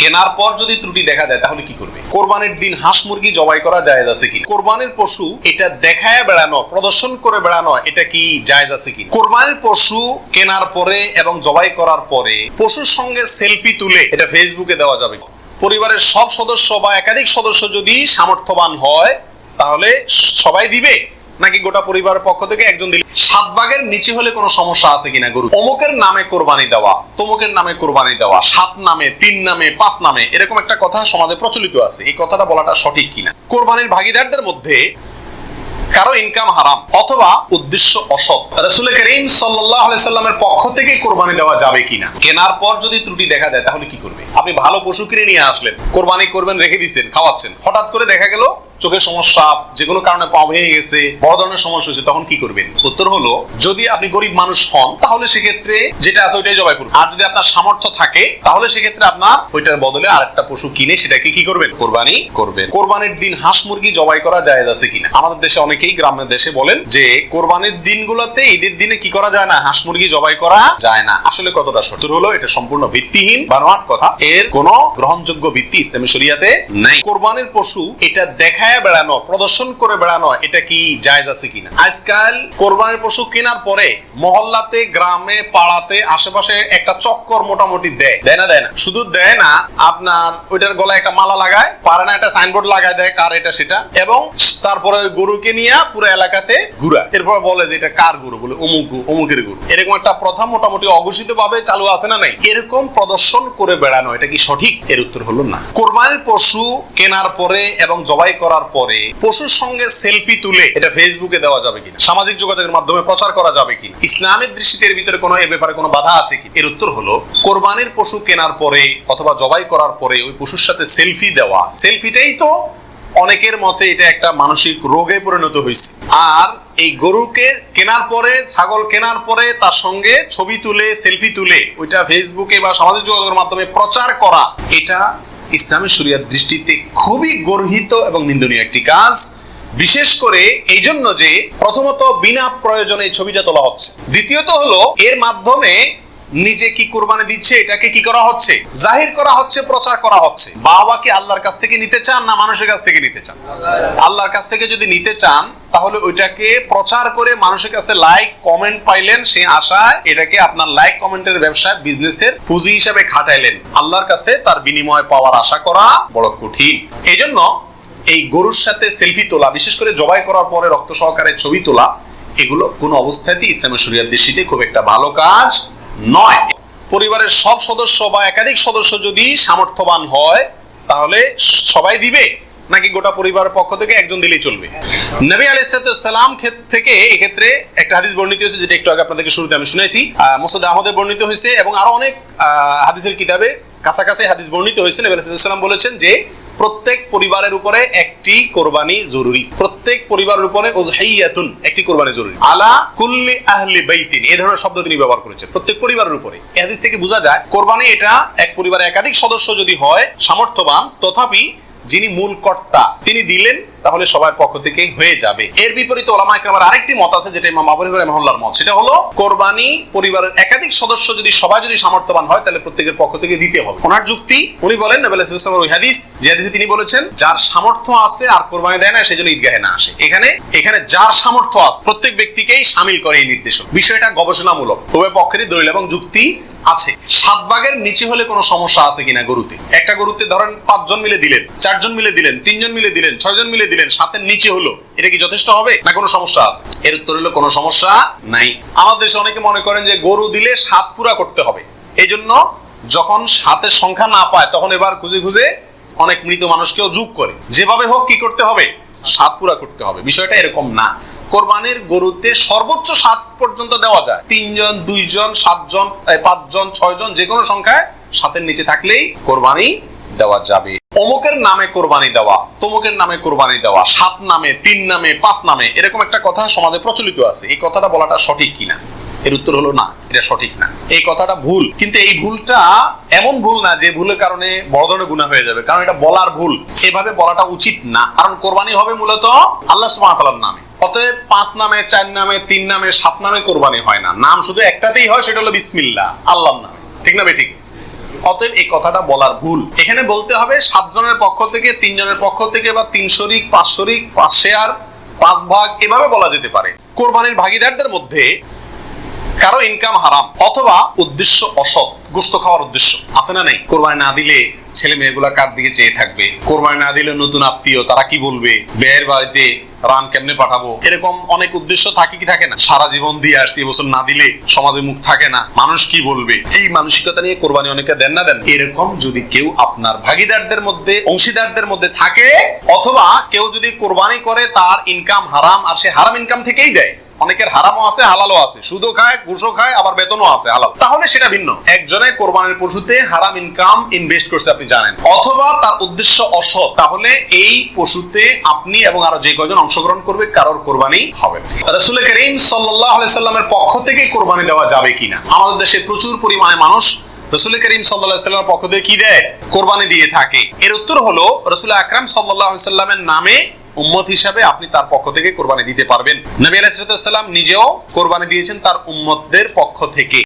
কেনার পর যদি ত্রুটি দেখা যায়, তাহলে কি করবে? কোরবানির দিন হাঁস মুরগি জবাই করা জায়েজ আছে কি কোরবানির পশু এটা দেখায় বেড়ানো, প্রদর্শন করে বেড়ানো, এটা কি জায়েজ আছে কি কোরবানির পশু কেনার পরে এবং জবাই করার পরে পশুর সঙ্গে সেলফি তুলে এটা ফেসবুকে দেওয়া যাবে। পরিবারের সব সদস্য বা একাধিক সদস্য যদি সামর্থ্যবান হয়, তাহলে সবাই দিবে। নাকি গোটা পরিবারের পক্ষ থেকে একজন দিলে সাত ভাগের নিচে হলে কোনো সমস্যা আছে কিনা গরু? অমুকের নামে কোরবানি দেওয়া, তমুকের নামে কোরবানি দেওয়া, সাত নামে, তিন নামে, পাঁচ নামে, এরকম একটা কথা সমাজে প্রচলিত আছে। এই কথাটা বলাটা সঠিক কিনা? কোরবানির ভাগিদারদের মধ্যে কারও ইনকাম হারাম অথবা উদ্দেশ্য অসৎ। রাসূল করিম সাল্লামের পক্ষ থেকে কোরবানি দেওয়া যাবে কিনা? কেনার পর যদি ত্রুটি দেখা যায়, তাহলে কি করবে? আপনি ভালো পশু কিনে নিয়ে আসলেন, কোরবানি করবেন, রেখে দিচ্ছেন, খাওয়াচ্ছেন, হঠাৎ করে দেখা গেল চোখের সমস্যা, যে কোনো কারণে পা ভেঙে গেছে, বড় ধরনের সমস্যা হয়েছে, তখন কি করবেন? উত্তর হলো, যদি আপনি গরিব মানুষ হন, তাহলে সেক্ষেত্রে যেটা আছে ওইটাই জবাই করবেন আর যদি আপনার সামর্থ্য থাকে, তাহলে সেক্ষেত্রে আপনার ওইটার বদলে আরেকটা পশু কিনে সেটাকে কি করবেন? কোরবানি করবেন। কোরবানির দিন হাঁস মুরগি জবাই করা জায়েজ আছে কিনা? আমাদের দেশে অনেকেই গ্রামের দেশে বলেন যে, কোরবানির দিনগুলোতে ঈদের দিনে কি করা যায় না? হাঁস মুরগি জবাই করা যায় না। আসলে কতটা সত্য হলো, এটা সম্পূর্ণ ভিত্তিহীন বানোয়াট কথা। এর কোনো গ্রহণযোগ্য ভিত্তি ইসলামী শরিয়াতে নাই। কোরবানির পশু এটা দেখায় বেড়ানো, প্রদর্শন করে বেড়ানো, এটা কি জায়েজ আছে কিনা? আজকাল কোরবানির পশু কেনার পরে মহল্লাতে, গ্রামে, পাড়াতে, আশেপাশে একটা চক্কর মোটামুটি দেয়। দেয় না দেয় না? শুধু দেয় না, আপনার ওইটার গলায় একটা মালা লাগায় পারে না একটা সাইনবোর্ড লাগায় দেয় কার এটা, সেটা, এবং তারপরে গরুকে নিয়ে পুরো এলাকাতে ঘুরা এরপর বলে যে এটা কার গরু? বলে, অমুক অমুকের গরু। এরকম একটা প্রথা মোটামুটি অঘোষিত ভাবে চালু আছে না নাই? এরকম প্রদর্শন করে বেড়ানো, এটা কি সঠিক? এর উত্তর হলো না। কোরবানির পশু কেনার পরে এবং জবাই করার পরে পশুর সঙ্গে সেলফি তুলে এটা ফেসবুকে দেওয়া যাবে কিনা? সামাজিক যোগাযোগের মাধ্যমে প্রচার করা যাবে কিনা? ইসলামের দৃষ্টিতে এর ভিতরে কোনো এ ব্যাপারে কোনো বাধা আছে কি এর উত্তর হলো, কোরবানির পশু কেনার পরে অথবা জবাই করার পরে ওই পশুর সাথে সেলফি দেওয়া। সেলফিটাই তো অনেকের মতে এটা একটা মানসিক রোগে পরিণত হয়েছে। আর এই গরুকে কেনার পরে, ছাগল কেনার পরে তার সঙ্গে ছবি তুলে সেলফি তুলে, ওইটা ফেসবুকে বা সামাজিক যোগাযোগের মাধ্যমে প্রচার করা, এটা ইসলামী শরিয়ার দৃষ্টিতে খুবই গর্হিত এবং নিন্দনীয় একটি কাজ, বিশেষ করে এই জন্য যে প্রথমত বিনা প্রয়োজনে ছবিটা তোলা হচ্ছে। দ্বিতীয়ত হলো, এর মাধ্যমে নিজে কি কোরবানি দিচ্ছে, এটাকে কি করা হচ্ছে? জাহির করা হচ্ছে, প্রচার করা হচ্ছে। বাবা কি আল্লাহর কাছ থেকে নিতে চান না মানুষের কাছ থেকে নিতে চান? আল্লাহর কাছ থেকে যদি নিতে চান, তাহলে ওইটাকে প্রচার করে মানুষের কাছে লাইক কমেন্ট পাইলেন সেই আশায় এটাকে আপনার লাইক কমেন্টের ব্যবসায় বিজনেসের পুঁজি হিসাবে খাটাইলেন। আল্লাহর কাছে তার বিনিময় পাওয়ার আশা করা বড় কঠিন। এই জন্য এই গরুর সাথে সেলফি তোলা, বিশেষ করে জবাই করার পরে রক্ত সহকারে ছবি তোলা, এগুলো কোনো অবস্থাতেই ইসলামের শরিয়ার দৃষ্টিতে খুব একটা ভালো কাজ নয়। পরিবারের সব সদস্য বা একাধিক সদস্য যদি সামর্থ্যবান হয়, তাহলে সবাই দিবে? নাকি গোটা পরিবারের পক্ষ থেকে একজন দিলেই চলবে? নবী আলাইসালাম থেকে এক্ষেত্রে একটা হাদিস বর্ণিত হয়েছে, যেটা একটু আগে আপনাদেরকে শুরুতে আমি শুনেছি। মুসাদ আহমদের বর্ণিত হয়েছে এবং আরও অনেক হাদিসের কিতাবে কাছাকাছি হাদিস বর্ণিত হয়েছে। নবী আলাইসাল্লাম বলেছেন যে প্রত্যেক পরিবারের উপরে একটি কোরবানি জরুরি। প্রত্যেক পরিবারের উপরে ওজহাইয়াতুন একটি কোরবানি জরুরি। আলা কুল্লি আহলি বাইতিন এই ধরনের শব্দ তিনি ব্যবহার করেছেন প্রত্যেক পরিবারের উপরে। হাদিস থেকে বোঝা যায়, কোরবানি এটা এক পরিবারে একাধিক সদস্য যদি হয় সামর্থ্যবান, তথাপি যিনি মূল কর্তা, তিনি দিলেন, তাহলে সবার পক্ষ থেকে হয়ে যাবে। এর বিপরীতে ওলামা একরামের আরেকটি মত আছে, যেটা ইমাম আবু হানিফা রাহিমাহুল্লাহর মত। সেটা হলো, কোরবানি পরিবারের একাধিক সদস্য যদি সবাই যদি সামর্থ্যবান হয়, তাহলে প্রত্যেকের পক্ষ থেকে দিতে হবে। ওনার যুক্তি, উনি বলেন, নবী আলাইহিস সালামের ওই হাদিস, যে হাদিসে তিনি বলেছেন, যার সামর্থ্য আছে আর কোরবানি দেয় না সেজন্য ঈদগাহে না আসে। এখানে এখানে যার সামর্থ্য আছে, প্রত্যেক ব্যক্তিকেই শামিল করে এই নির্দেশক। বিষয়টা গবেষণামূলক। উভয় পক্ষেরই দলিল এবং যুক্তি আছে। সাত ভাগের নিচে হলে কোনো সমস্যা আছে কিনা গরুতে? একটা গরুতে ধরেন পাঁচজন মিলে দিলেন, চারজন মিলে দিলেন, তিনজন মিলে দিলেন, ছয়জন মিলে দিলেন, সাতের নিচে হলো, এটা কি যথেষ্ট হবে না কোনো সমস্যা আছে? এর উত্তর হলো কোনো সমস্যা নাই। আমাদের দেশে অনেকে মনে করেন যে গরু দিলে সাত পুরা করতে হবে। এই জন্য যখন সাতের সংখ্যা না পায়, তখন এবার খুঁজে খুঁজে অনেক মৃত মানুষকেও যোগ করে। যেভাবে হোক কি করতে হবে? সাত পুরা করতে হবে। বিষয়টা এরকম না। কোরবানির গরুতে সর্বোচ্চ সাত পর্যন্ত দেওয়া যায়। তিনজন, দুইজন, সাতজন পাঁচজন, ছয়জন যে কোনো সংখ্যায় সাতের নিচে থাকলেই কোরবানি দেওয়া যাবে। অমুকের নামে কোরবানি দেওয়া, তমুকের নামে কোরবানি দেওয়া, সাত নামে, তিন নামে, পাঁচ নামে, এরকম একটা কথা সমাজে প্রচলিত আছে। এই কথাটা বলাটা সঠিক কিনা? এর উত্তর হলো না, এটা সঠিক না। এই কথাটা ভুল, কিন্তু এই ভুলটা এমন ভুল না যে ভুলের কারণে বড় ধরনের গুণা হয়ে যাবে। কারণ এটা বলার ভুল। এভাবে বলাটা উচিত না। কারণ কোরবানি হবে মূলত আল্লাহ সুবহানাহু নামে। অতএব পাঁচ নামে, চার নামে, তিন নামে, সাত নামে কোরবানি হয় না। নাম শুধু একটাতেই হয়, সেটা হলো বিসমিল্লা আল্লাহর নামে। ঠিক না ঠিক অতএব এই কথাটা বলার ভুল। এখানে বলতে হবে সাতজনের পক্ষ থেকে, তিনজনের পক্ষ থেকে বা তিন শরিক, পাঁচ শরিক, পাঁচ শেয়ার, পাঁচ ভাগ, এভাবে বলা যেতে পারে। কোরবানির ভাগিদারদের মধ্যে কারও ইনকাম হারাম অথবা উদ্দেশ্য অসৎ, গোস্ত খাওয়ার উদ্দেশ্য আছে না নাই? কোরবানি না দিলে ছেলে মেয়েগুলা কার দিকে চেয়ে থাকবে? কোরবানি না দিলে নতুন আত্মীয়, তারা কি বলবে? বেয়ের বাড়িতে রান কেমনে পাঠাবো? এরকম অনেক উদ্দেশ্য থাকে কি থাকে না? সারা জীবন দিয়ে আসছি, এবছর না দিলে সমাজে মুখ থাকে না। মানুষ কি বলবে? এই মানসিকতা নিয়ে কোরবানি অনেকে দেন না দেন? এরকম যদি কেউ আপনার ভাগিদারদের মধ্যে, অংশীদারদের মধ্যে থাকে, অথবা কেউ যদি কোরবানি করে তার ইনকাম হারাম আর সে হারাম ইনকাম থেকেই দেয় অনেকের হারামও আছে, হালালও আছে। সুদও খায়, ঘুষও খায়, আবার বেতনও আছে, হালাল। তাহলে সেটা ভিন্ন। একজনে কোরবানির পশুতে হারাম ইনকাম ইনভেস্ট করছে আপনি জানেন, অথবা তার উদ্দেশ্য অসৎ, তাহলে এই পশুতে আপনি এবং আরও যে কয়জন অংশগ্রহণ করবে, কারোর কোরবানি হবে রাসূল করিম আলাইহি সাল্লামের পক্ষ থেকে কোরবানি দেওয়া যাবে কিনা? আমাদের দেশে প্রচুর পরিমাণে মানুষ রসুল করিম সাল্লাহ সাল্লামের পক্ষ থেকে কি দেয়? কোরবানি দিয়ে থাকে। এর উত্তর হলো, রসুল আকরাম সাল্লাহ সাল্লামের নামে উম্মত হিসাবে আপনি তার পক্ষ থেকে কোরবানি দিতে পারবেন। নবী আলাইহিস সালাম নিজেও কোরবানি দিয়েছেন তার উম্মতদের পক্ষ থেকে।